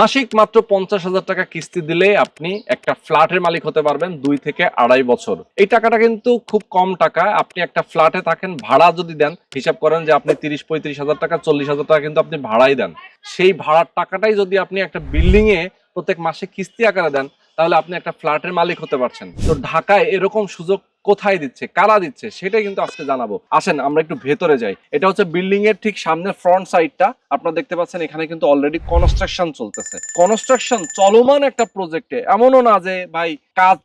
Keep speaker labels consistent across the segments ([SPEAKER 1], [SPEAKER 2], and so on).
[SPEAKER 1] মাসিক মাত্র পঞ্চাশ হাজার টাকা কিস্তি দিলে আপনি একটা ফ্ল্যাটের মালিক হতে পারবেন দুই থেকে আড়াই বছর। এই টাকাটা কিন্তু খুব কম টাকা। আপনি একটা ফ্ল্যাটে থাকেন, ভাড়া যদি দেন, হিসাব করেন যে আপনি তিরিশ, পঁয়ত্রিশ হাজার টাকা, চল্লিশ হাজার টাকা কিন্তু আপনি ভাড়াই দেন। সেই ভাড়ার টাকাটাই যদি আপনি একটা বিল্ডিং এ প্রত্যেক মাসে কিস্তি আকারে দেন তাহলে আপনি একটা ফ্ল্যাটের মালিক হতে পারছেন। তো ঢাকায় এরকম সুযোগ কোথায় দিচ্ছে? কারা দিচ্ছে? সেটাই কিন্তু আজকে জানাব। আসেন, আমরা একটু ভেতরে যাই। এটা হচ্ছে বিল্ডিং এর ঠিক সামনে ফ্রন্ট সাইডটা আপনারা দেখতে পাচ্ছেন, এখানে কিন্তু অলরেডি কনস্ট্রাকশন চলতেছে। কনস্ট্রাকশন চলমান একটা প্রজেক্টে এমনও না যে, ভাই, কাজ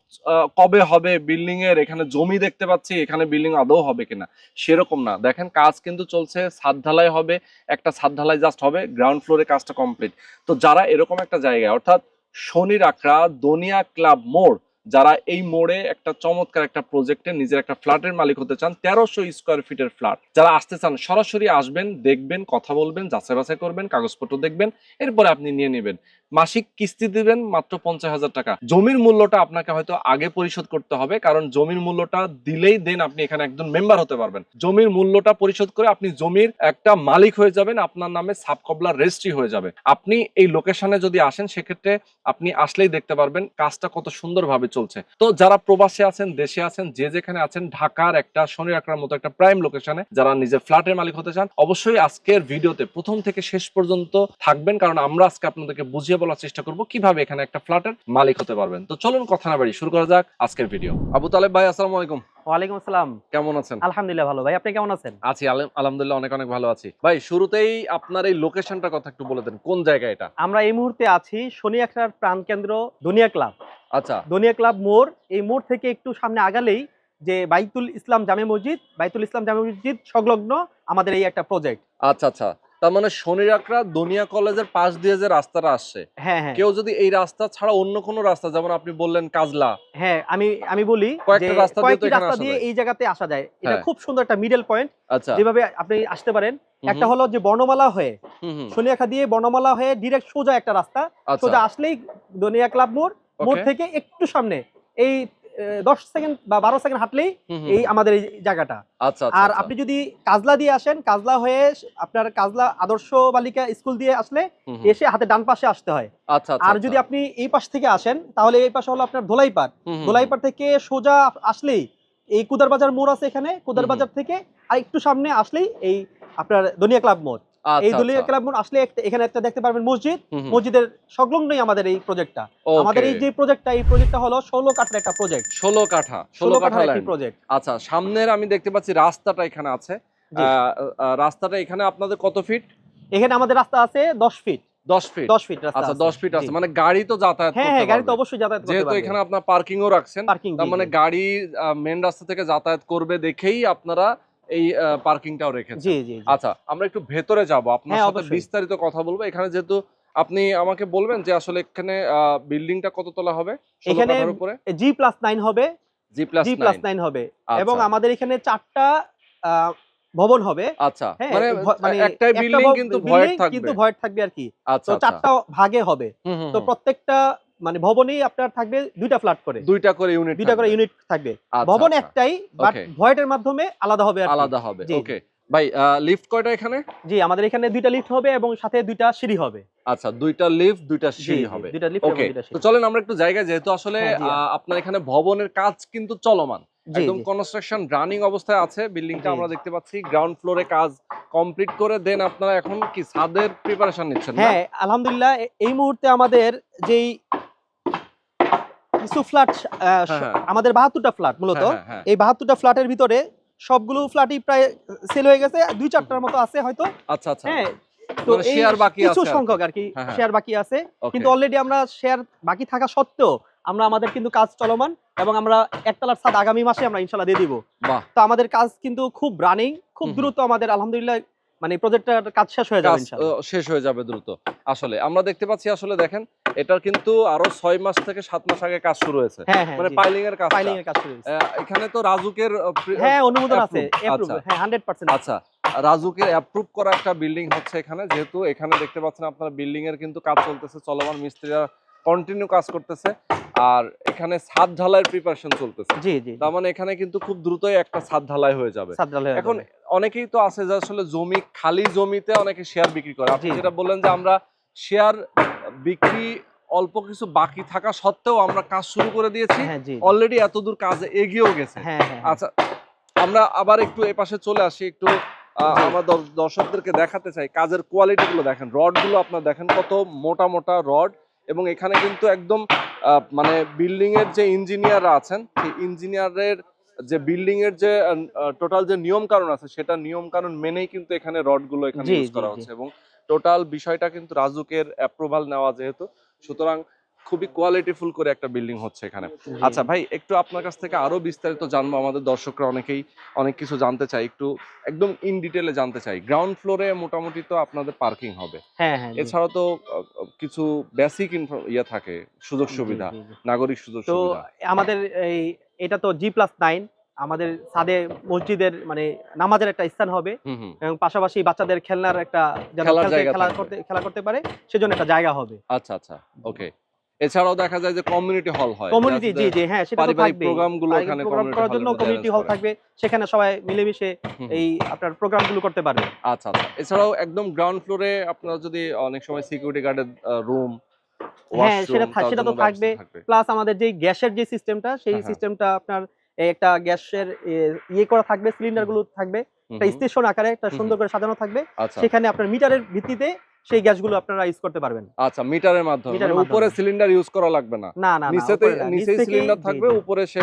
[SPEAKER 1] কবে হবে? বিল্ডিং এর এখানে জমি দেখতে পাচ্ছি, এখানে বিল্ডিং আদৌ হবে কিনা? সেরকম না। দেখেন, কাজ কিন্তু চলছে ছাদ ঢালাই হবে। একটা ছাদ ঢালাই জাস্ট হবে গ্রাউন্ড ফ্লোরে কাজটা কমপ্লিট তো যারা এরকম একটা জায়গায়, অর্থাৎ শনির আকড়া দনিয়া ক্লাব মোড়, যারা এই মোড়ে একটা চমৎকার একটা প্রজেক্টে নিজের একটা ফ্ল্যাটের মালিক হতে চান, তেরোশো স্কোয়ার ফিটের ফ্ল্যাট যারা আসতে চান, সরাসরি আসবেন, দেখবেন, কথা বলবেন যাচাই বাছাই করবেন, কাগজপত্র দেখবেন, এরপরে আপনি নিয়ে নেবেন। মাসিক কিস্তি দিবেন মাত্র পঞ্চাশ হাজার টাকা। জমির মূল্যটা আপনাকে হয়তো আগে পরিশোধ করতে হবে, কারণ জমির মূল্যটা দিলেই দেন আপনি এখানে একজন মেম্বার হতে পারবেন। জমির মূল্যটা পরিশোধ করে আপনি জমির একটা মালিক হয়ে যাবেন, আপনার নামে সাবকবলা রেজিস্ট্রি হয়ে যাবে। আপনি এই লোকেশনে যদি আসেন, সেক্ষেত্রে আপনি আসলেই দেখতে পারবেন কাজটা কত সুন্দরভাবে চলছে। তো যারা প্রবাসে আছেন, দেশে আছেন, যে যেখানে আছেন, ঢাকার একটা শনি আঁকড়ার মতো একটা প্রাইম লোকেশনে যারা নিজের ফ্ল্যাটের মালিক হতে চান, অবশ্যই আজকের ভিডিওতে প্রথম থেকে শেষ পর্যন্ত থাকবেন, কারণ আমরা আজকে আপনাদেরকে বুঝিয়ে বলার চেষ্টা করব কীভাবে এখানে একটা ফ্ল্যাটের মালিক হতে পারবেন। তো চলুন কথা না বাড়ি শুরু করা যাক আজকের ভিডিও। আবু তালেব ভাই আসসালামু আলাইকুম।
[SPEAKER 2] ওয়ালাইকুম আসসালাম।
[SPEAKER 1] কেমন আছেন?
[SPEAKER 2] আলহামদুলিল্লাহ ভালো। ভাই আপনি কেমন আছেন?
[SPEAKER 1] আছি আলহামদুলিল্লাহ অনেক অনেক ভালো আছি। ভাই শুরুতেই আপনার এই লোকেশনটার কথা একটু বলে দেন কোন জায়গা এটা?
[SPEAKER 2] আমরা এই মুহূর্তে আছি শনি একরার প্রাণ কেন্দ্র দুনিয়া ক্লাব।
[SPEAKER 1] আচ্ছা।
[SPEAKER 2] দুনিয়া ক্লাব মোড় এই মোড় থেকে একটু সামনে আগালেই যে বাইতুল ইসলাম জামে মসজিদ বাইতুল ইসলাম জামে মসজিদ সংলগ্ন আমাদের এই একটা প্রজেক্ট
[SPEAKER 1] আচ্ছা আচ্ছা। তার মানে শনির আকড়া দুনিয়া কলেজের পাশ দিয়ে যে রাস্তাটা আসছে
[SPEAKER 2] হ্যাঁ হ্যাঁ।
[SPEAKER 1] কেউ যদি এই রাস্তা ছাড়া অন্য কোনো রাস্তা যেমন আপনি বললেন কাজলা
[SPEAKER 2] হ্যাঁ আমি আমি বলি
[SPEAKER 1] কয়েকটা রাস্তা দিয়ে তো
[SPEAKER 2] রাস্তা দিয়ে। এই জায়গাতে আসা যায়। এটা
[SPEAKER 1] হ্যাঁ।
[SPEAKER 2] খুব সুন্দর একটা মিডল পয়েন্ট
[SPEAKER 1] আচ্ছা।
[SPEAKER 2] যেভাবে আপনি আসতে পারেন। একটা হলো যে বর্ণমালা হয়ে শনিয়াখা দিয়ে বর্ণমালা হয়ে ডিরেক্ট সোজা একটা রাস্তা।
[SPEAKER 1] আচ্ছা।
[SPEAKER 2] সোজা আসলেই দুনিয়া ক্লাব মোড় মোড় থেকে একটু সামনে। এই দশ সেকেন্ড বা বারো সেকেন্ড হাঁটলেই এই আমাদের এই জায়গাটা।
[SPEAKER 1] আচ্ছা আচ্ছা,
[SPEAKER 2] আর
[SPEAKER 1] আচ্ছা,
[SPEAKER 2] আপনি যদি কাজলা দিয়ে আসেন কাজলা হয়ে আপনার কাজলা আদর্শ বালিকা স্কুল দিয়ে আসলে এসে হাতে ডান পাশে আসতে হয়।
[SPEAKER 1] আচ্ছা আচ্ছা,
[SPEAKER 2] আর যদি আপনি এই পাশ থেকে আসেন তাহলে এই পাশে হলো আপনার ধোলাইপাড়। ধোলাইপাড় থেকে সোজা আসলেই এই কুদার বাজার মোড় আছে এখানে। কুদার বাজার থেকে আর একটু সামনে আসলেই এই আপনার দনিয়া ক্লাব মোড়। এই
[SPEAKER 1] আচ্ছা,
[SPEAKER 2] দলিয়া
[SPEAKER 1] আচ্ছা,
[SPEAKER 2] আসলে এখানে একটা দেখতে পারবেন মসজিদ। মসজিদের সংলগ্নই আমাদের এই প্রজেক্টটা আমাদের এই যে প্রজেক্টটা এই প্রজেক্টটা হলো ষোলো কাঠার একটা প্রজেক্ট
[SPEAKER 1] ষোলো কাঠা ষোলো
[SPEAKER 2] কাঠার একটি প্রজেক্ট
[SPEAKER 1] আচ্ছা সামনের আমি দেখতে পাচ্ছি রাস্তাটা এখানে আছে। রাস্তাটা এখানে আপনাদের কত ফিট
[SPEAKER 2] এখানে আমাদের রাস্তা আছে দশ ফিট
[SPEAKER 1] দশ ফিট
[SPEAKER 2] দশ ফিট
[SPEAKER 1] আচ্ছা দশ ফিট আছে। মানে গাড়ি তো যাতায়াত
[SPEAKER 2] হ্যাঁ হ্যাঁ গাড়ি তো অবশ্যই যাতায়াত
[SPEAKER 1] যেহেতু এখানে আপনার পার্কিংও রাখছেন তার মানে গাড়ি মেন রাস্তা থেকে যাতায়াত করবে দেখেই আপনারা এই পার্কিংটাও রেখেছেন।
[SPEAKER 2] জি জি জি।
[SPEAKER 1] আচ্ছা আমরা একটু ভেতরে যাব। আপনার
[SPEAKER 2] হ্যাঁ,
[SPEAKER 1] সাথে বিস্তারিত কথা বলব। এখানে যেহেতু আপনি আমাকে বলবেন যে আসলে এখানে বিল্ডিংটা কততলা হবে?
[SPEAKER 2] এখানে
[SPEAKER 1] উপরে?
[SPEAKER 2] জি প্লাস নাইন হবে।
[SPEAKER 1] G plus
[SPEAKER 2] G plus nine হবে।
[SPEAKER 1] আচ্ছা।
[SPEAKER 2] এবং আমাদের এখানে চারটা আহ, ভবন হবে।
[SPEAKER 1] আচ্ছা
[SPEAKER 2] হ্যাঁ
[SPEAKER 1] মানে
[SPEAKER 2] মানে
[SPEAKER 1] একটাই
[SPEAKER 2] একটা
[SPEAKER 1] বিল্ডিং কিন্তু
[SPEAKER 2] building
[SPEAKER 1] থাকবে।
[SPEAKER 2] কিন্তু ভয়েড থাকবে আর কি।
[SPEAKER 1] আচ্ছা
[SPEAKER 2] তো
[SPEAKER 1] আচ্ছা।
[SPEAKER 2] চারটা ভাগে হবে। তো প্রত্যেকটা মানে ভবনেই আপনার থাকবে দুইটা ফ্ল্যাট করে।
[SPEAKER 1] দুইটা করে ইউনিট
[SPEAKER 2] দুইটা করে ইউনিট থাকবে।
[SPEAKER 1] আচ্ছা,
[SPEAKER 2] ভবন
[SPEAKER 1] আচ্ছা।
[SPEAKER 2] একটাই বাট. ভয়েডের মাধ্যমে আলাদা হবে
[SPEAKER 1] আলাদা হবে। ওকে ভাই লিফট কয়টা এখানে?
[SPEAKER 2] জি আমাদের এখানে দুইটা লিফট হবে এবং সাথে দুইটা সিঁড়ি হবে।
[SPEAKER 1] আচ্ছা দুইটা লিফট দুইটা সিঁড়ি হবে।
[SPEAKER 2] দুইটা লিফট
[SPEAKER 1] ওকে তো চলেন আমরা একটু জায়গায় যেহেতু আসলে
[SPEAKER 2] হ্যাঁ,
[SPEAKER 1] আহ, আপনার এখানে ভবনের কাজ কিন্তু চলমান। একদম কনস্ট্রাকশন রানিং অবস্থায় আছে। বিল্ডিংটা আমরা দেখতে পাচ্ছি। গ্রাউন্ড ফ্লোরে কাজ কমপ্লিট করে দেন আপনারা এখন কি ছাদের প্রিপারেশন নিচ্ছেন
[SPEAKER 2] হ্যাঁ আলহামদুলিল্লাহ এই মুহূর্তে আমাদের যেই কিছু ফ্ল্যাট
[SPEAKER 1] হ্যাঁ।
[SPEAKER 2] আমাদের বাহাত্তরটা ফ্ল্যাট মূলত।
[SPEAKER 1] হ্যাঁ, হ্যাঁ।
[SPEAKER 2] এই বাহাত্তরটা ফ্ল্যাটের ভিতরে সবগুলো ফ্ল্যাটই প্রায় সেল হয়ে গেছে। দুই চারটার মতো আছে হয়তো।
[SPEAKER 1] আচ্ছা আচ্ছা।
[SPEAKER 2] হ্যাঁ তো
[SPEAKER 1] মানে বাকি আছে আর
[SPEAKER 2] সংখ্যক আর কি। শেয়ার বাকি আছে। কিন্তু অলরেডি আমরা শেয়ার বাকি থাকা সত্ত্বেও আমরা আমাদের কিন্তু কাজ চলমান এবং আমরা একতলার ছাদ আগামী মাসে আমরা ইনশাল্লাহ দিয়ে দিব। তো আমাদের কাজ কিন্তু খুব রানিং খুব। দ্রুত আমাদের আলহামদুলিল্লাহ মানে প্রজেক্টটার কাজ শেষ হয়ে যাবে
[SPEAKER 1] শেষ হয়ে যাবে দ্রুত। আসলে আমরা দেখতে পাচ্ছি আসলে দেখেন এটার কিন্তু আরও ছয় মাস থেকে সাত মাস আগে কাজ শুরু হয়েছে।
[SPEAKER 2] হ্যাঁ হ্যাঁ
[SPEAKER 1] মানে পাইলিং এর কাজ
[SPEAKER 2] ফাইলিং এর কাজ শুরু হয়েছে।
[SPEAKER 1] এখানে তো রাজুকের
[SPEAKER 2] হ্যাঁ অনুমোদন আছে
[SPEAKER 1] আচ্ছা।
[SPEAKER 2] হ্যাঁ হান্ড্রেড পার্সেন্ট
[SPEAKER 1] আচ্ছা রাজুকের অ্যাপ্রুভ করা একটা বিল্ডিং হচ্ছে এখানে যেহেতু এখানে দেখতে পাচ্ছেন আপনারা বিল্ডিং এর কিন্তু কাজ চলতেছে চলমান মিস্ত্রিরা কন্টিনিউ কাজ করতেছে আর এখানে ছাদ ঢালাইয়ের প্রিপারেশন চলতেছে।
[SPEAKER 2] জি জি
[SPEAKER 1] তার মানে এখানে কিন্তু খুব দ্রুতই একটা ছাদ ঢালাই হয়ে যাবে। এখন অনেকেই তো আছে যে আসলে জমি খালি জমিতে অনেকে শেয়ার বিক্রি করে। আপনি যেটা বললেন যে আমরা শেয়ার বিক্রি অল্প কিছু বাকি থাকা সত্ত্বেও আমরা কাজ শুরু করে দিয়েছি।
[SPEAKER 2] হ্যাঁ
[SPEAKER 1] অলরেডি এতদূর কাজ এগিয়েও গেছে।
[SPEAKER 2] হ্যাঁ হ্যাঁ হ্যাঁ।
[SPEAKER 1] আচ্ছা আমরা আবার একটু এ পাশে চলে আসি একটু আমার দর্শকদেরকে দেখাতে চাই। কাজের কোয়ালিটি গুলো দেখেন। রডগুলো আপনার দেখেন কত মোটা মোটা রড এবং এখানে কিন্তু একদম আহ, মানে বিল্ডিং এর যে ইঞ্জিনিয়াররা আছেন সেই ইঞ্জিনিয়ারের যে বিল্ডিং এর যে টোটাল যে নিয়ম কানুন আছে সেটা নিয়ম কানুন মেনেই কিন্তু এখানে রডগুলো এখানে ইউজ করা হচ্ছে এবং টোটাল বিষয়টা কিন্তু রাজুকের অ্যাপ্রুভাল নেওয়া যেহেতু সুতরাং খুবই কোয়ালিটিফুল করে একটা বিল্ডিং হচ্ছে এখানে। আচ্ছা ভাই একটু আপনার কাছ থেকে আরও বিস্তারিত জানব আমাদের দর্শকরা অনেকেই অনেক কিছু জানতে চাই একটু একদম ইন ডিটেলে জানতে চাই। গ্রাউন্ড ফ্লোরে মোটামুটি তো আপনাদের পার্কিং হবে।
[SPEAKER 2] হ্যাঁ হ্যাঁ জি।
[SPEAKER 1] এছাড়াও তো কিছু বেসিক ইয়ে থাকে সুযোগ সুবিধা। নাগরিক সুযোগ
[SPEAKER 2] তো
[SPEAKER 1] সুবিধা।
[SPEAKER 2] আমাদের এই এটা তো জি প্লাস নাইন আমাদের সাদে মসজিদের মানে নামাজের একটা স্থান হবে। এবং পাশাপাশি বাচ্চাদের খেলনার একটা খেলা করতে খেলা করতে পারে সেজন্য একটা জায়গা হবে।
[SPEAKER 1] আচ্ছা আচ্ছা ওকে। এছাড়াও দেখা যায় যে কমিউনিটি হল হয়।
[SPEAKER 2] কমিউনিটি জি জি হ্যাঁ সেটা থাকবে
[SPEAKER 1] প্রোগ্রামগুলো ওখানে
[SPEAKER 2] প্রোগ্রাম করার জন্য কমিউনিটি হল থাকবে। সেখানে সবাই মিলেমিশে এই আপনার প্রোগ্রামগুলো করতে পারবে।
[SPEAKER 1] আচ্ছা আচ্ছা। এছাড়াও একদম গ্রাউন্ড ফ্লোরে আপনারা যদি অনেক সময় সিকিউরিটি গার্ডের রুম
[SPEAKER 2] হ্যাঁ, সেটা সেটা তো থাকবে। প্লাস আমাদের যে গ্যাসের যে সিস্টেমটা সেই
[SPEAKER 1] হ্যাঁ, হ্যাঁ।
[SPEAKER 2] সিস্টেমটা আপনার একটা গ্যাসের ইয়ে করা থাকবে সিলিন্ডারগুলো থাকবে। একটা স্টেশন আকারে একটা সুন্দর করে সাজানো থাকবে।
[SPEAKER 1] আচ্ছা।
[SPEAKER 2] সেখানে আপনার মিটারের ভিত্তিতে সেই গ্যাসগুলো আপনারা ইউজ করতে পারবেন।
[SPEAKER 1] আচ্ছা মিটারের মাধ্যমে। মানে উপরে সিলিন্ডার ইউজ করা লাগবে না।
[SPEAKER 2] না না
[SPEAKER 1] নিচেতে নিচেই সিলিন্ডার থাকবে উপরে সে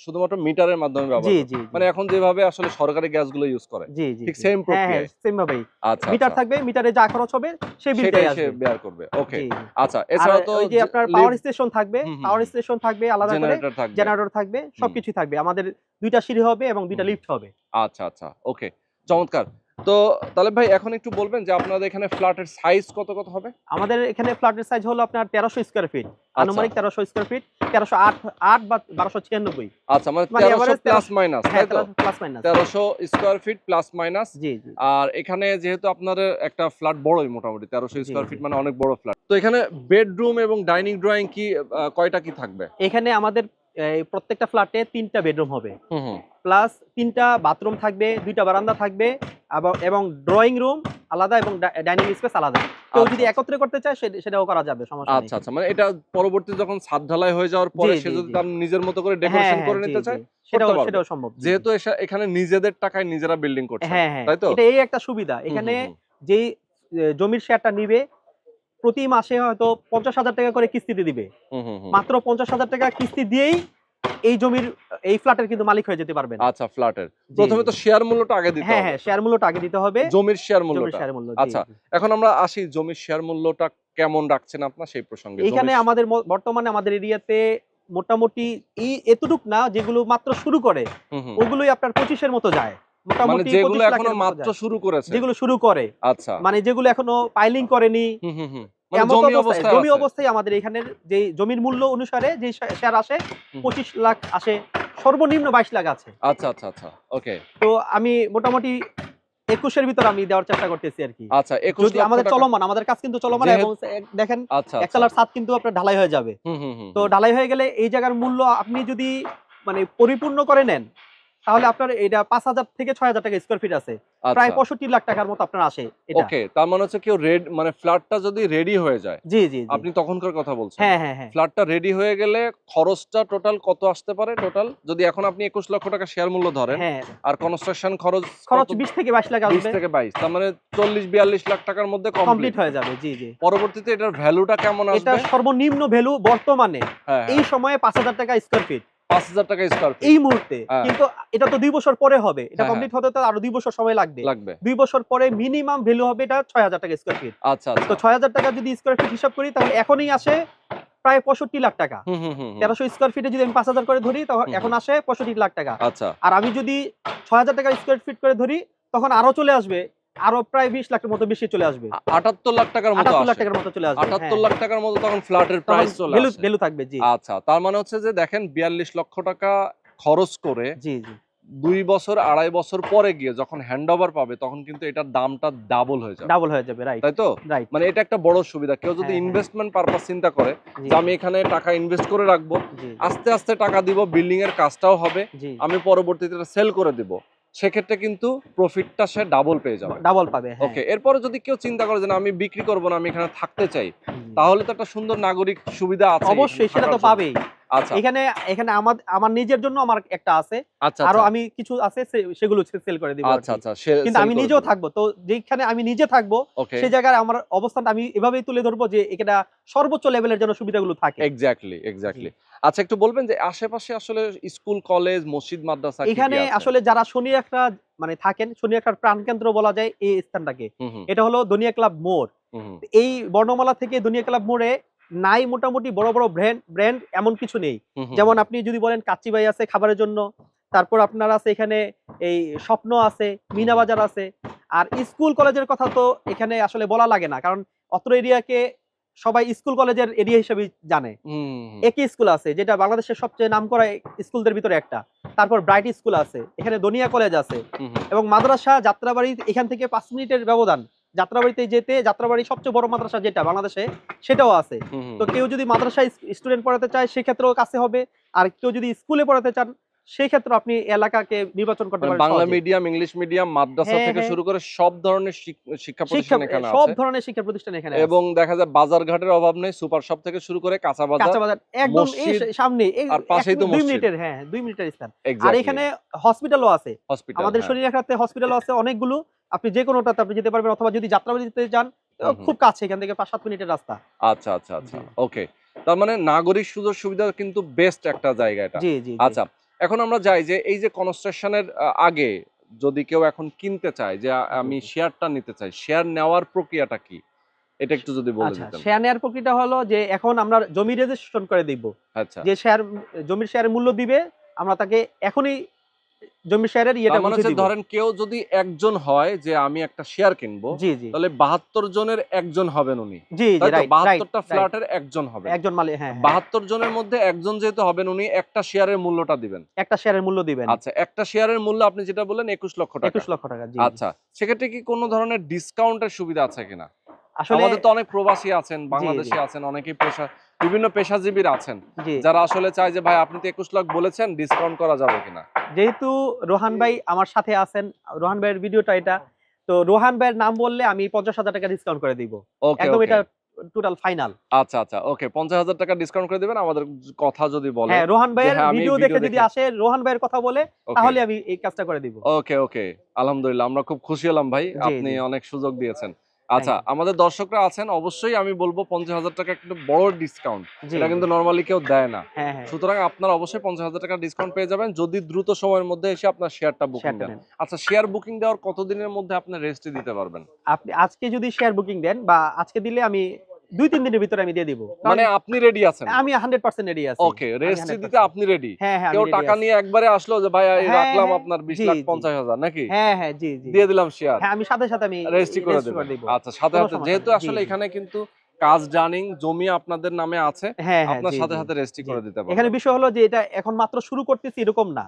[SPEAKER 1] শুধুমাত্র মিটারের মাধ্যমে ব্যবহার
[SPEAKER 2] জি জি
[SPEAKER 1] মানে এখন যেভাবে আসলে সরকারি গ্যাসগুলো ইউজ করে।
[SPEAKER 2] জি জি
[SPEAKER 1] ঠিক
[SPEAKER 2] হ্যাঁ হ্যাঁ সেম ভাবেই।
[SPEAKER 1] আচ্ছা
[SPEAKER 2] মিটার
[SPEAKER 1] আচ্ছা।
[SPEAKER 2] থাকবে মিটারে যা খরচ হবে সেই বিলটাই
[SPEAKER 1] সেটাই সে
[SPEAKER 2] আসবে।
[SPEAKER 1] বেয়ার করবে। ওকে। আচ্ছা এছাড়া তো
[SPEAKER 2] ওই যে আপনার পাওয়ার স্টেশন থাকবে পাওয়ার স্টেশন থাকবে আলাদা করে।
[SPEAKER 1] জেনারেটর থাকবে।
[SPEAKER 2] সবকিছু থাকবে আমাদের দুইটা সিঁড়ি হবে এবং দুইটা। লিফট হবে।
[SPEAKER 1] আচ্ছা আচ্ছা। ওকে চমৎকার। তো তাহলে ভাই এখন একটু বলবেন যে আপনাদের এখানে ফ্ল্যাটের সাইজ কত কত হবে?
[SPEAKER 2] আমাদের এখানে ফ্ল্যাটের সাইজ হলো আপনার তেরোশো স্কোয়ার ফিট
[SPEAKER 1] আচ্ছা।
[SPEAKER 2] আনুমানিক তেরোশো স্কোয়ার ফিট তেরোশো আট আট বা বারোশো ছিয়ানব্বই।
[SPEAKER 1] আচ্ছা মানে
[SPEAKER 2] মানে
[SPEAKER 1] তেরোশো প্লাস মাইনাস
[SPEAKER 2] প্লাস মাইনাস
[SPEAKER 1] তেরোশো স্কোয়ার ফিট প্লাস মাইনাস
[SPEAKER 2] জি জি।
[SPEAKER 1] আর এখানে যেহেতু আপনাদের একটা ফ্ল্যাট বড়ই মোটামুটি তেরোশো স্কোয়ার ফিট মানে অনেক বড় ফ্ল্যাট তো এখানে বেডরুম এবং ডাইনিং ড্রয়িং কি কয়টা কি থাকবে?
[SPEAKER 2] এখানে আমাদের এই প্রত্যেকটা ফ্ল্যাটে তিনটা বেডরুম হবে। প্লাস তিনটা বাথরুম থাকবে দুইটা বারান্দা থাকবে এবং- ড্রয়িং রুম আলাদা এবং ডাইনিং স্পেস আলাদা। কেউ যদি
[SPEAKER 1] আচ্ছা,
[SPEAKER 2] একত্রে করতে চায় সেটাও করা যাবে সমস্যা
[SPEAKER 1] আচ্ছা আচ্ছা মানে এটা পরবর্তী যখন ছাদ ঢালাই হয়ে যাওয়ার পরে সে যদি তার নিজের মতো করে
[SPEAKER 2] হ্যাঁ,
[SPEAKER 1] ডেকোরেশন
[SPEAKER 2] হ্যাঁ,
[SPEAKER 1] করে নিতে চায়
[SPEAKER 2] সেটাও সেটাও সম্ভব
[SPEAKER 1] যেহেতু এখানে নিজেদের টাকায় নিজেরা বিল্ডিং করছে
[SPEAKER 2] হ্যাঁ হ্যাঁ।
[SPEAKER 1] তাই তো?
[SPEAKER 2] এটা এই একটা সুবিধা। এখানে। যেই জমির শেয়ারটা নিবে প্রতি মাসে হয়তো পঞ্চাশ হাজার টাকা করে কিস্তিতে দিবে। মাত্র পঞ্চাশ হাজার টাকা কিস্তি দিয়েই এই জমির এই ফ্ল্যাটের কিন্তু মালিক হয়ে যেতে পারবেন।
[SPEAKER 1] আচ্ছা ফ্ল্যাটের প্রথমে তো শেয়ার মূল্যটা আগে দিতে
[SPEAKER 2] হ্যাঁ
[SPEAKER 1] হবে।
[SPEAKER 2] হ্যাঁ শেয়ার মূল্যটা আগে দিতে হবে।
[SPEAKER 1] জমির শেয়ার
[SPEAKER 2] জমির
[SPEAKER 1] মূল্যটা।
[SPEAKER 2] শেয়ার মূল্য
[SPEAKER 1] আচ্ছা, এখন আমরা আসি জমির শেয়ার মূল্যটা কেমন রাখছেন আপনার সেই প্রসঙ্গে। এখানে
[SPEAKER 2] আমাদের বর্তমানে আমাদের এরিয়াতে মোটামুটি এতটুক না যেগুলো মাত্র শুরু করে। ওগুলোই আপনার পঁচিশের মতো যায়। মোটামুটি
[SPEAKER 1] যেগুলো
[SPEAKER 2] এখনও
[SPEAKER 1] মাত্র শুরু করেছে।
[SPEAKER 2] যেগুলো শুরু করে।
[SPEAKER 1] আচ্ছা।
[SPEAKER 2] মানে যেগুলো এখনও পাইলিং করেনি।
[SPEAKER 1] মানে জমি
[SPEAKER 2] অবস্থায় আমাদের এখানের যে জমির মূল্য অনুসারে যে শেয়ার আসে পঁচিশ লাখ আসে সর্বনিম্ন বাইশ লাখ আছে।
[SPEAKER 1] আচ্ছা আচ্ছা আচ্ছা। ওকে
[SPEAKER 2] তো আমি মোটামুটি একুশের ভিতর আমি দেওয়ার চেষ্টা করতেছি আর কি।
[SPEAKER 1] আচ্ছা
[SPEAKER 2] যদি আমাদের চলমান আমাদের কাজ কিন্তু চলমান এবং দেখেন
[SPEAKER 1] আচ্ছা আচ্ছা।
[SPEAKER 2] একতলার ছাদ কিন্তু আপনার ঢালাই হয়ে যাবে। তো ঢালাই হয়ে গেলে এই জায়গার মূল্য আপনি যদি মানে পরিপূর্ণ করে নেন তাহলে আপনার এটা পাঁচ হাজার থেকে ছয় হাজার টাকা স্কোয়ার ফিট আছে। প্রায়
[SPEAKER 1] আচ্ছা
[SPEAKER 2] পঁয়ষট্টি লাখ টাকার মতো আপনার আসে
[SPEAKER 1] ওকে তার মানে হচ্ছে কেউ রেড মানে ফ্ল্যাটটা যদি রেডি হয়ে যায়
[SPEAKER 2] জি জি।
[SPEAKER 1] আপনি তখনকার কথা বলছেন।
[SPEAKER 2] হ্যাঁ হ্যাঁ হ্যাঁ।
[SPEAKER 1] ফ্ল্যাটটা রেডি হয়ে গেলে খরচটা টোটাল কত আসতে পারে? টোটাল যদি এখন আপনি একুশ লক্ষ টাকা শেয়ার মূল্য ধরেন
[SPEAKER 2] হ্যাঁ।
[SPEAKER 1] আর কনস্ট্রাকশন খরচ
[SPEAKER 2] খরচ বিশ থেকে বাইশ লাখ
[SPEAKER 1] বিশ থেকে বাইশ তার মানে চল্লিশ বিয়াল্লিশ লাখ টাকার মধ্যে
[SPEAKER 2] কমপ্লিট হয়ে যাবে জি জি।
[SPEAKER 1] পরবর্তীতে এটার ভ্যালুটা কেমন
[SPEAKER 2] এটা
[SPEAKER 1] আসবে?
[SPEAKER 2] সর্বনিম্ন ভ্যালু বর্তমানে
[SPEAKER 1] হ্যাঁ
[SPEAKER 2] এই সময়ে পাঁচ হাজার টাকা স্কোয়ার ফিট
[SPEAKER 1] পাঁচ হাজার টাকা স্কোয়ার
[SPEAKER 2] এই মুহূর্তে।
[SPEAKER 1] হ্যাঁ।
[SPEAKER 2] কিন্তু এটা তো দুই বছর পরে হবে। এটা
[SPEAKER 1] হ্যাঁ,
[SPEAKER 2] কমপ্লিট হতে তো আরও দুই বছর সময় লাগবে।
[SPEAKER 1] লাগবে।
[SPEAKER 2] দুই বছর পরে মিনিমাম ভ্যালু হবে এটা ছয় হাজার টাকা স্কোয়ার ফিট
[SPEAKER 1] আচ্ছা
[SPEAKER 2] তো
[SPEAKER 1] আচ্ছা
[SPEAKER 2] ছয় হাজার টাকা যদি স্কোয়ার ফিট হিসাব করি তাহলে এখনই আসে প্রায় পঁয়ষট্টি লাখ টাকা। তেরোশো স্কোয়ার ফিটে যদি আমি পাঁচ হাজার করে ধরি তখন এখন আসে পঁয়ষট্টি লাখ টাকা।
[SPEAKER 1] আচ্ছা।
[SPEAKER 2] আর আমি যদি ছয় হাজার টাকা স্কোয়ার ফিট করে ধরি তখন আরও চলে আসবে আরও প্রায় বিশ লাখের মতো বেশি চলে আসবে।
[SPEAKER 1] আটাত্তর লাখ টাকার মতো
[SPEAKER 2] লাখ টাকার মতো চলে আসবে
[SPEAKER 1] আটাত্তর লাখ টাকার মতো তখন ফ্ল্যাটের প্রাইস চলে
[SPEAKER 2] ভ্যালু থাকবে জি।
[SPEAKER 1] আচ্ছা তার মানে হচ্ছে যে দেখেন বিয়াল্লিশ লক্ষ টাকা খরচ করে
[SPEAKER 2] জি জি।
[SPEAKER 1] দুই বছর আড়াই বছর পরে গিয়ে যখন হ্যান্ড ওভার পাবে তখন কিন্তু এটার দামটা ডাবল হয়ে যাবে।
[SPEAKER 2] ডাবল হয়ে যাবে রাইট
[SPEAKER 1] তাই তো?
[SPEAKER 2] রাইট
[SPEAKER 1] মানে এটা একটা বড় সুবিধা। কেউ যদি
[SPEAKER 2] হ্যাঁ, হ্যাঁ।
[SPEAKER 1] ইনভেস্টমেন্ট পারপাস চিন্তা করে যে আমি এখানে টাকা ইনভেস্ট করে রাখব আস্তে আস্তে টাকা দিব বিল্ডিং এর কাজটাও হবে আমি পরবর্তীতে সেল করে দিব। সেক্ষেত্রে কিন্তু প্রফিটটা সে ডাবল পেয়ে যাবে।
[SPEAKER 2] ডাবল পাবে হ্যাঁ।
[SPEAKER 1] ওকে এরপরে যদি কেউ চিন্তা করে যে না আমি বিক্রি করব না আমি এখানে থাকতে চাই তাহলে তো একটা সুন্দর নাগরিক সুবিধা আছে।
[SPEAKER 2] অবশ্যই সেটা তো পাবেই। এখানে এখানে আমার আমার নিজের জন্য আমার একটা আছে।
[SPEAKER 1] আচ্ছা
[SPEAKER 2] আরও
[SPEAKER 1] আচ্ছা।
[SPEAKER 2] আমি কিছু আছে সেগুলো সেল করে দিব
[SPEAKER 1] আচ্ছা আচ্ছা
[SPEAKER 2] কিন্তু আমি নিজেও থাকব। তো যেখানে আমি নিজে থাকব সেই জায়গায় আমার অবস্থানটা আমি এভাবেই তুলে ধরবো যে এখানে সর্বোচ্চ লেভেলের যেন সুবিধাগুলো থাকে।
[SPEAKER 1] এক্স্যাক্টলি এক্স্যাক্টলি আচ্ছা একটু বলবেন যে আশেপাশে আসলে স্কুল কলেজ মসজিদ মাদ্রাসা
[SPEAKER 2] এখানে আসলে যারা শনি একটা মানে থাকেন শনি একটা প্রাণকেন্দ্র বলা যায় এই স্থানটাকে। এটা হলো দুনিয়া ক্লাব মোড়। এই বর্ণমালা থেকে দুনিয়া ক্লাব মোড়ে নাই মোটামুটি বড় বড় ব্র্যান্ড ব্র্যান্ড এমন কিছু নেই। যেমন আপনি যদি বলেন কাচ্চি ভাই আছে খাবারের জন্য তারপর আপনার আছে এখানে এই স্বপ্ন আছে মিনা বাজার আছে আর স্কুল কলেজের কথা তো এখানে আসলে বলা লাগে না কারণ অত্র এরিয়াকে সবাই স্কুল কলেজের এরিয়া হিসেবে জানে। একই স্কুল আছে যেটা বাংলাদেশের সবচেয়ে নামকরা স্কুলদের ভিতরে একটা। তারপর ব্রাইট স্কুল আছে এখানে দনিয়া কলেজ আছে এবং মাদ্রাসা যাত্রাবাড়ি এখান থেকে পাঁচ মিনিটের ব্যবধান। যাত্রাবাড়িতে যেতে যাত্রাবাড়ি সবচেয়ে বড় মাদ্রাসা যেটা বাংলাদেশে সেটাও আছে। তো কেউ যদি মাদ্রাসায় স্টুডেন্ট পড়াতে চায় সেক্ষেত্রেও কাছে হবে আর কেউ যদি স্কুলে পড়াতে চান সেই ক্ষেত্রে আপনি এলাকাকে নির্বাচন করতে
[SPEAKER 1] মানে
[SPEAKER 2] পারেন
[SPEAKER 1] বাংলা মিডিয়াম ইংলিশ মিডিয়াম মাদ্রাসা
[SPEAKER 2] হ্যাঁ,
[SPEAKER 1] থেকে
[SPEAKER 2] হ্যাঁ।
[SPEAKER 1] শুরু করে সব ধরনের শিক্ষা প্রতিষ্ঠান এখানে
[SPEAKER 2] সব ধরনের শিক্ষা প্রতিষ্ঠান এখানে আছে।
[SPEAKER 1] এবং দেখা যায় বাজার ঘাটের অভাব নেই সুপার শপ থেকে শুরু করে কাঁচা বাজার
[SPEAKER 2] কাঁচা বাজার একদম এই সামনে
[SPEAKER 1] আর পাশেই তো
[SPEAKER 2] মিনিট- দুই
[SPEAKER 1] মসজিদ।
[SPEAKER 2] মিনিটের হ্যাঁ দুই মিনিটের স্থান আর. এখানে হসপিটালও আছে আমাদের। শরীর রাখাতে হসপিটালও আছে অনেকগুলো আপনি যে কোনোটাতে আপনি যেতে পারবেন অথবা যদি যাত্রাবাড়ি যেতে চান। খুব কাছে এখান থেকে পাঁচ সাত মিনিটের রাস্তা।
[SPEAKER 1] আচ্ছা আচ্ছা আচ্ছা। ওকে। তার মানে নাগরিক সুযোগ সুবিধা কিন্তু বেস্ট একটা জায়গা এটা।
[SPEAKER 2] জি জি জি।
[SPEAKER 1] আচ্ছা এখন আমরা যাই যে এই যে কনস্ট্রাকশনের আগে যদি কেউ এখন কিনতে চায় যে আমি শেয়ারটা নিতে চাই শেয়ার নেওয়ার প্রক্রিয়াটা কি? এটা একটু যদি বলে
[SPEAKER 2] আচ্ছা
[SPEAKER 1] দিতেন।
[SPEAKER 2] শেয়ার নেওয়ার প্রক্রিয়াটা হলো যে এখন আমরা জমি রেজিস্ট্রেশন করে দিব।
[SPEAKER 1] আচ্ছা।
[SPEAKER 2] যে শেয়ার জমির শেয়ারের মূল্য দিবে আমরা তাকে এখনই জমির শেয়ারের ইয়েটা
[SPEAKER 1] মানে হচ্ছে ধরেন কেউ যদি একজন হয় যে আমি একটা শেয়ার কিনবো তাহলে বাহাত্তর জনের একজন হবেন উনি।
[SPEAKER 2] জি
[SPEAKER 1] ফ্ল্যাটের একজন হবে।
[SPEAKER 2] একজন মালিক হ্যাঁ হ্যাঁ,
[SPEAKER 1] বাহাত্তর জনের মধ্যে একজন যেহেতু হবেন উনি একটা শেয়ারের মূল্যটা দিবেন।
[SPEAKER 2] একটা শেয়ারের মূল্য দিবেন।
[SPEAKER 1] আচ্ছা একটা শেয়ারের মূল্য আপনি যেটা বললেন একুশ লক্ষ টাকা।
[SPEAKER 2] একুশ লক্ষ টাকা জি।
[SPEAKER 1] আচ্ছা সেক্ষেত্রে কি কোনো ধরনের ডিসকাউন্টের সুবিধা আছে কিনা?
[SPEAKER 2] আসলে
[SPEAKER 1] আমাদের তো অনেক প্রবাসী আছেন বাংলাদেশি আছেন অনেকেই পেশা বিভিন্ন পেশাজীবীর আছেন। যারা আসলে চায় যে ভাই আপনি তো একুশ লাখ বলেছেন ডিসকাউন্ট করা যাবে কিনা?
[SPEAKER 2] যেহেতু রোহান ভাই আমার সাথে আছেন রোহান ভাইয়ের ভিডিওটা এটা তো রোহান ভাইয়ের নাম বললে আমি পঞ্চাশ হাজার টাকা ডিসকাউন্ট করে দিব।
[SPEAKER 1] ওকে
[SPEAKER 2] একদম এটা টোটাল ফাইনাল
[SPEAKER 1] আচ্ছা আচ্ছা ওকে পঞ্চাশ হাজার টাকা ডিসকাউন্ট করে দিবেন আমাদের কথা যদি বলে
[SPEAKER 2] হ্যাঁ রোহান ভাইয়ের
[SPEAKER 1] হ্যাঁ,
[SPEAKER 2] ভিডিও দেখে যদি আসে রোহান ভাইয়ের কথা বলে তাহলে আমি এই কাজটা করে দিব।
[SPEAKER 1] ওকে ওকে আলহামদুলিল্লাহ আমরা খুব খুশি হলাম ভাই আপনি অনেক সুযোগ দিয়েছেন। আচ্ছা আমাদের দর্শকরা আছেন অবশ্যই আমি বলব পঞ্চাশ হাজার টাকা একটা বড় ডিসকাউন্ট এটা কিন্তু নর্মালি কেউ দেয় না।
[SPEAKER 2] হ্যাঁ হ্যাঁ।
[SPEAKER 1] সুতরাং আপনারা অবশ্যই পঞ্চাশ হাজার টাকা ডিসকাউন্ট পেয়ে যাবেন যদি দ্রুত সময়ের মধ্যে এসে আপনার শেয়ারটা বুকিং দেন। আচ্ছা শেয়ার বুকিং দেওয়ার কতদিনের মধ্যে আপনি রেস্টে দিতে পারবেন?
[SPEAKER 2] আপনি আজকে যদি শেয়ার বুকিং দেন বা আজকে দিলে আমি দুই তিন দিনের ভিতরে আমি দিয়ে দিব।
[SPEAKER 1] মানে আপনি রেডি আছেন?
[SPEAKER 2] আমি হান্ড্রেড পার্সেন্ট রেডি আছি।
[SPEAKER 1] ওকে রেস্ট দিতে আপনি রেডি
[SPEAKER 2] হ্যাঁ হ্যাঁ
[SPEAKER 1] কেউ টাকা নিয়ে একবারে আসলো যে ভাই
[SPEAKER 2] হ্যাঁ,
[SPEAKER 1] রাখলাম
[SPEAKER 2] হ্যাঁ,
[SPEAKER 1] আপনার বিশ
[SPEAKER 2] জি,
[SPEAKER 1] লাখ
[SPEAKER 2] জি।
[SPEAKER 1] পঞ্চাশ হাজার নাকি?
[SPEAKER 2] হ্যাঁ হ্যাঁ জি জি।
[SPEAKER 1] দিয়ে দিলাম শেয়ার
[SPEAKER 2] হ্যাঁ আমি সাথে সাথে আমি
[SPEAKER 1] রেজিস্ট্রি করে
[SPEAKER 2] দিব।
[SPEAKER 1] আচ্ছা সাথে সাথে যেহেতু আসলে। এখানে কিন্তু কাজ জানিং জমি আপনাদের নামে আছে
[SPEAKER 2] হ্যাঁ
[SPEAKER 1] আপনার সাথে সাথে রেজিস্ট্রি করে দিতে পারবেন।
[SPEAKER 2] এখানে বিষয় হলো যে এটা এখন মাত্র শুরু করতেছি এরকম না।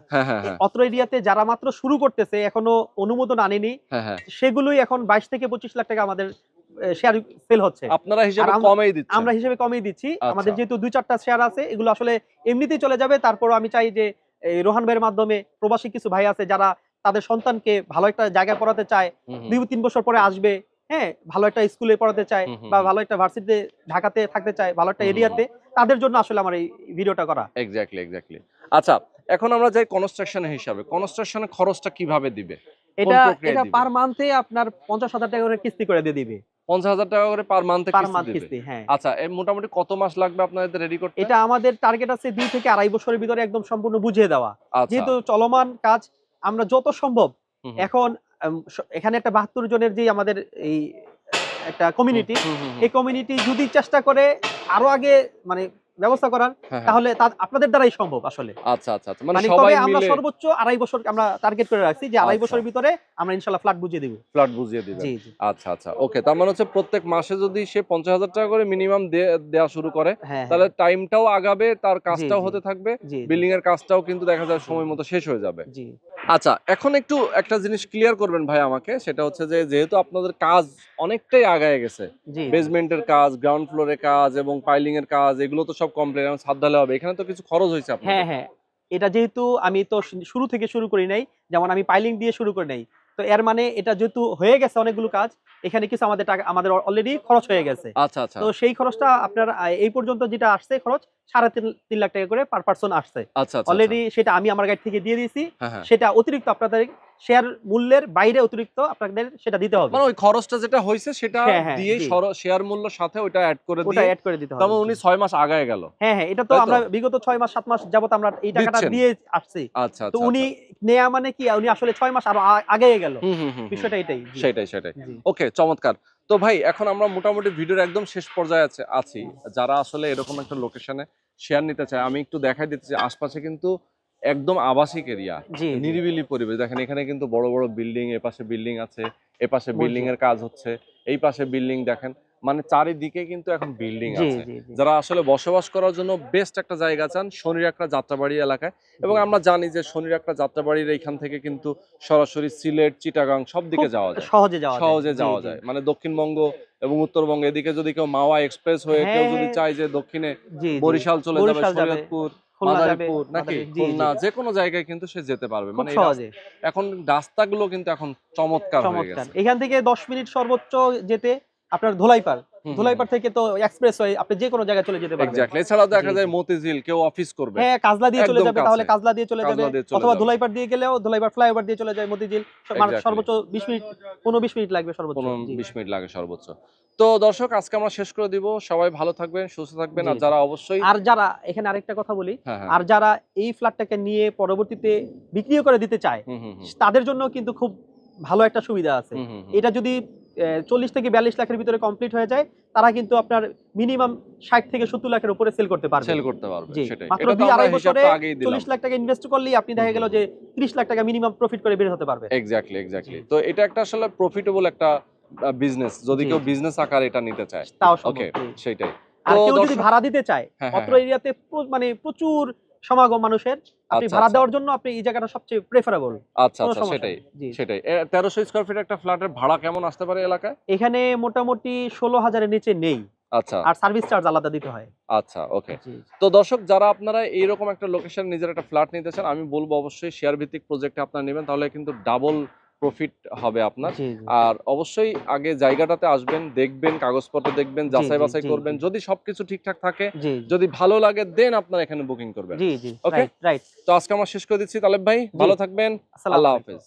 [SPEAKER 2] অত্র এরিয়াতে যারা মাত্র শুরু করতেছে এখনও অনুমোদন আনেনি সেগুলোই এখন বাইশ থেকে পঁচিশ লাখ টাকা আমাদের শেয়ার সেল হচ্ছে।
[SPEAKER 1] আপনারা হিসেবে কমেই দিচ্ছেন।
[SPEAKER 2] আমরা হিসেবে কমিয়ে দিচ্ছি।
[SPEAKER 1] আচ্ছা।
[SPEAKER 2] আমাদের যেহেতু দুই চারটা শেয়ার আছে এগুলো আসলে এমনিতেই চলে যাবে। তারপর আমি চাই যে এই রোহান ভাইয়ের মাধ্যমে প্রবাসী কিছু ভাই আছে যারা তাদের সন্তানকে ভালো একটা জায়গায় পড়াতে চায়। দুই তিন বছর পরে আসবে হ্যাঁ ভালো একটা স্কুলে পড়াতে চায় বা ভালো একটা ভার্সিটিতে ঢাকাতে থাকতে চায় ভালো একটা এরিয়াতে তাদের জন্য আসলে আমার এই ভিডিওটা করা।
[SPEAKER 1] এক্স্যাক্টলি এক্স্যাক্টলি আচ্ছা এখন আমরা যাই কনস্ট্রাকশন হিসাবে। কনস্ট্রাকশনের খরচটা কীভাবে দিবে?
[SPEAKER 2] এটা এটা পার মান্থে আপনার পঞ্চাশ হাজার টাকা করে কিস্তি করে দিয়ে দিবে।
[SPEAKER 1] পঞ্চাশ হাজার টাকা করে পার মান্থে
[SPEAKER 2] পার মান্থ
[SPEAKER 1] কিস্তি
[SPEAKER 2] হ্যাঁ।
[SPEAKER 1] আচ্ছা মোটামুটি কত মাস লাগবে আপনাদের রেডি করতে
[SPEAKER 2] এটা আমাদের টার্গেট আছে দুই থেকে আড়াই বছরের ভিতরে একদম সম্পূর্ণ বুঝিয়ে দেওয়া।
[SPEAKER 1] আচ্ছা।
[SPEAKER 2] যেহেতু চলমান কাজ আমরা যত সম্ভব। এখন এখানে একটা বাহাত্তর জনের যে আমাদের এই একটা কমিউনিটি। এই কমিউনিটি যদি চেষ্টা করে আরও আগে মানে ব্যবস্থা করার
[SPEAKER 1] হ্যাঁ, হ্যাঁ।
[SPEAKER 2] তাহলে আপনাদের দ্বারাই সম্ভব আসলে।
[SPEAKER 1] আচ্ছা আচ্ছা আচ্ছা। মানে
[SPEAKER 2] মানে
[SPEAKER 1] সবাই
[SPEAKER 2] তবে আমরা সর্বোচ্চ আড়াই বছর আমরা টার্গেট করে রাখছি যে আড়াই
[SPEAKER 1] আচ্ছা।
[SPEAKER 2] বছরের ভিতরে আমরা ইনশাল্লাহ ফ্ল্যাট বুঝিয়ে দিব।
[SPEAKER 1] ফ্ল্যাট বুঝিয়ে
[SPEAKER 2] জি
[SPEAKER 1] আচ্ছা আচ্ছা। ওকে তার মানে হচ্ছে প্রত্যেক মাসে যদি সে পঞ্চাশ হাজার টাকা করে মিনিমাম দেওয়া শুরু করে
[SPEAKER 2] হ্যাঁ
[SPEAKER 1] তাহলে টাইমটাও আগাবে তার কাজটাও হতে থাকবে বিল্ডিং এর কাজটাও কিন্তু দেখা যায় সময় মতো শেষ হয়ে যাবে।
[SPEAKER 2] জি।
[SPEAKER 1] আচ্ছা এখন একটু একটা জিনিস ক্লিয়ার করবেন ভাই আমাকে সেটা হচ্ছে যে যেহেতু আপনাদের কাজ অনেকটাই আগায় গেছে বেসমেন্টের কাজ গ্রাউন্ড ফ্লোরের কাজ এবং পাইলিং এর কাজ এগুলো তো সব কমপ্লেন এখন সাবধানে হবে। এখানে তো কিছু খরচ হয়েছে
[SPEAKER 2] হ্যাঁ হ্যাঁ। এটা যেহেতু আমি তো শুরু থেকে শুরু করি নাই যেমন আমি পাইলিং দিয়ে শুরু করি নাই তো এর মানে এটা যেহেতু হয়ে গেছে অনেকগুলো কাজ এখানে কিছু আমাদের টাকা আমাদের অলরেডি খরচ হয়ে গেছে।
[SPEAKER 1] আচ্ছা আচ্ছা।
[SPEAKER 2] তো সেই খরচটা আপনার এই পর্যন্ত যেটা আসছে খরচ সাড়ে তিন লাখ টাকা করে পার পার্সন আসছে।
[SPEAKER 1] আচ্ছা আচ্ছা
[SPEAKER 2] অলরেডি সেটা আমি আমার গাইড থেকে দিয়ে দিয়েছি।
[SPEAKER 1] হ্যাঁ হ্যাঁ।
[SPEAKER 2] সেটা অতিরিক্ত আপনাদের শেয়ার মূল্যের বাইরে অতিরিক্ত আপনাদের সেটা দিতে হবে।
[SPEAKER 1] মানে ওই খরচটা যেটা হয়েছে সেটা
[SPEAKER 2] হ্যাঁ, হ্যাঁ,
[SPEAKER 1] দিয়ে শেয়ার মূল্যের সাথে ওটা অ্যাড করে
[SPEAKER 2] ওটা অ্যাড করে দিতে হবে।
[SPEAKER 1] উনি মাস আগায় গেল।
[SPEAKER 2] হ্যাঁ হ্যাঁ এটা তো আমরা বিগত মাস মাস যাবত আমরা এই টাকাটা দিয়ে আসছি।
[SPEAKER 1] আচ্ছা
[SPEAKER 2] তো
[SPEAKER 1] আচ্ছা।
[SPEAKER 2] উনি নেয়া মানে কি উনি আসলে ছয় মাস আরও আগে গেল। বিষয়টা এটাই
[SPEAKER 1] সেটাই সেটাই। ওকে চমৎকার। তো ভাই এখন আমরা মোটামুটি ভিডিওর একদম শেষ পর্যায়ে আছে আছি। যারা আসলে এরকম একটা লোকেশনে শেয়ার নিতে চায় আমি একটু দেখাই দিতে চাই আশপাশে কিন্তু একদম আবাসিক এরিয়া। নিরিবিলি পরিবেশ। দেখেন এখানে কিন্তু বড় বড় বিল্ডিং এ পাশে বিল্ডিং আছে এ পাশে বিল্ডিং এর কাজ হচ্ছে এই পাশে বিল্ডিং দেখেন মানে চারিদিকে কিন্তু এখন বিল্ডিং আছে। যারা আসলে বসবাস করার জন্য বেস্ট একটা জায়গা চান শনির একটা যাত্রাবাড়ি এলাকায় এবং আমরা জানি যে শনির একটা যাত্রাবাড়ির এইখান থেকে কিন্তু সরাসরি সিলেট চিটাগাং সব দিকে যাওয়া যায়
[SPEAKER 2] সহজে যাওয়া যায়।
[SPEAKER 1] সহজে যাওয়া যায় মানে দক্ষিণবঙ্গ এবং উত্তরবঙ্গ এদিকে যদি কেউ মাওয়া এক্সপ্রেস হয়ে কেউ
[SPEAKER 2] হ্যাঁ,
[SPEAKER 1] যদি। চায় যে দক্ষিণে। বরিশাল চলে যাবে শরীয়তপুর মাদারীপুর নাকি। খুলনা যে কোনো জায়গায় কিন্তু সে যেতে পারবে মানে এখন রাস্তাগুলো কিন্তু এখন চমৎকার হয়ে গেছে
[SPEAKER 2] এখান থেকে দশ মিনিট সর্বোচ্চ যেতে আপনার ধোলাইপার
[SPEAKER 1] হুম,
[SPEAKER 2] ধোলাইপার থেকে তো এক্সপ্রেস হয়ে আপনি যে কোনো জায়গায় চলে যেতে পারবেন।
[SPEAKER 1] এক্স্যাক্টলি এছাড়াও দেখা যায় মতিঝিল কেউ অফিস করবে।
[SPEAKER 2] হ্যাঁ কাজলা দিয়ে চলে যাবে তাহলে কাজলা দিয়ে চলে যাবে অথবা। ধোলাইপার দিয়ে গেলেও ধোলাইপার ফ্লাইওভার দিয়ে চলে যায় মতিঝিল. সর্বোচ্চ বিশ মিনিট পনেরো বিশ মিনিট লাগবে সর্বোচ্চ।
[SPEAKER 1] পনেরো
[SPEAKER 2] জি।
[SPEAKER 1] বিশ মিনিট লাগে সর্বোচ্চ। তো দর্শক আজকে আমরা শেষ করে দিব। সবাই ভালো থাকবেন সুস্থ থাকবেন আর যারা অবশ্যই
[SPEAKER 2] আর যারা এখানে আরেকটা কথা বলি
[SPEAKER 1] হ্যাঁ হ্যাঁ।
[SPEAKER 2] আর যারা এই ফ্ল্যাটটাকে নিয়ে পরবর্তীতে বিক্রিও করে দিতে চায় তাদের জন্য কিন্তু খুব ভালো একটা সুবিধা আছে। এটা যদি চল্লিশ থেকে বিয়াল্লিশ লাখের ভিতরে কমপ্লিট হয়ে যায়। তারা কিন্তু আপনার মিনিমাম ষাট থেকে সত্তর লাখের উপরে সেল করতে পারবে।
[SPEAKER 1] সেল করতে পারবে
[SPEAKER 2] মাত্র দুই আড়াই বছরে চল্লিশ লাখ টাকা ইনভেস্ট করলেই আপনি দেখা গেল যে ত্রিশ লাখ টাকা মিনিমাম প্রফিট করে বের হতে পারবে।
[SPEAKER 1] এক্স্যাক্টলি এক্স্যাক্টলি তো এটা একটা আসলে প্রফিটেবল একটা বিজনেস যদি কেউ বিজনেস আকার এটা নিতে চায়।
[SPEAKER 2] তাও
[SPEAKER 1] ওকে সেটাই।
[SPEAKER 2] আর কেউ যদি ভাড়া দিতে চায়
[SPEAKER 1] হ্যাঁ,
[SPEAKER 2] অত্র
[SPEAKER 1] হ্যাঁ,
[SPEAKER 2] এরিয়াতে মানে প্রচুর সমাগম মানুষের আপনি
[SPEAKER 1] আচ্ছা,
[SPEAKER 2] ভাড়া
[SPEAKER 1] আচ্ছা।
[SPEAKER 2] দেওয়ার জন্য আপনি এই জায়গাটা সবচেয়ে প্রেফারেবল
[SPEAKER 1] আচ্ছা আচ্ছা সেটাই সেটাই। 1300 স্কয়ার ফিট একটা ফ্ল্যাটের ভাড়া কেমন আসতে পারে এলাকায়?
[SPEAKER 2] এখানে মোটামুটি 16000 এর নিচে নেই।
[SPEAKER 1] আচ্ছা।
[SPEAKER 2] আর সার্ভিস চার্জ আলাদা দিতে হয়।
[SPEAKER 1] আচ্ছা ওকে তো দর্শক যারা আপনারা এইরকম একটা লোকেশন নিজের একটা ফ্ল্যাট নিতে চান আমি বলব অবশ্যই শেয়ার ভিত্তিক প্রজেক্টে আপনারা নেবেন তাহলে কিন্তু ডাবল প্রফিট হবে আপনার। আর অবশ্যই আগে জায়গাটাতে আসবেন দেখবেন কাগজপত্র দেখবেন যাচাই বাছাই করবেন। যদি সবকিছু ঠিকঠাক থাকে যদি ভালো লাগে দেন আপনার এখানে বুকিং করবেন।
[SPEAKER 2] রাইট
[SPEAKER 1] তো আজকে আমার শেষ করে দিচ্ছি তালেব ভাই ভালো থাকবেন। আল্লাহ। হাফেজ।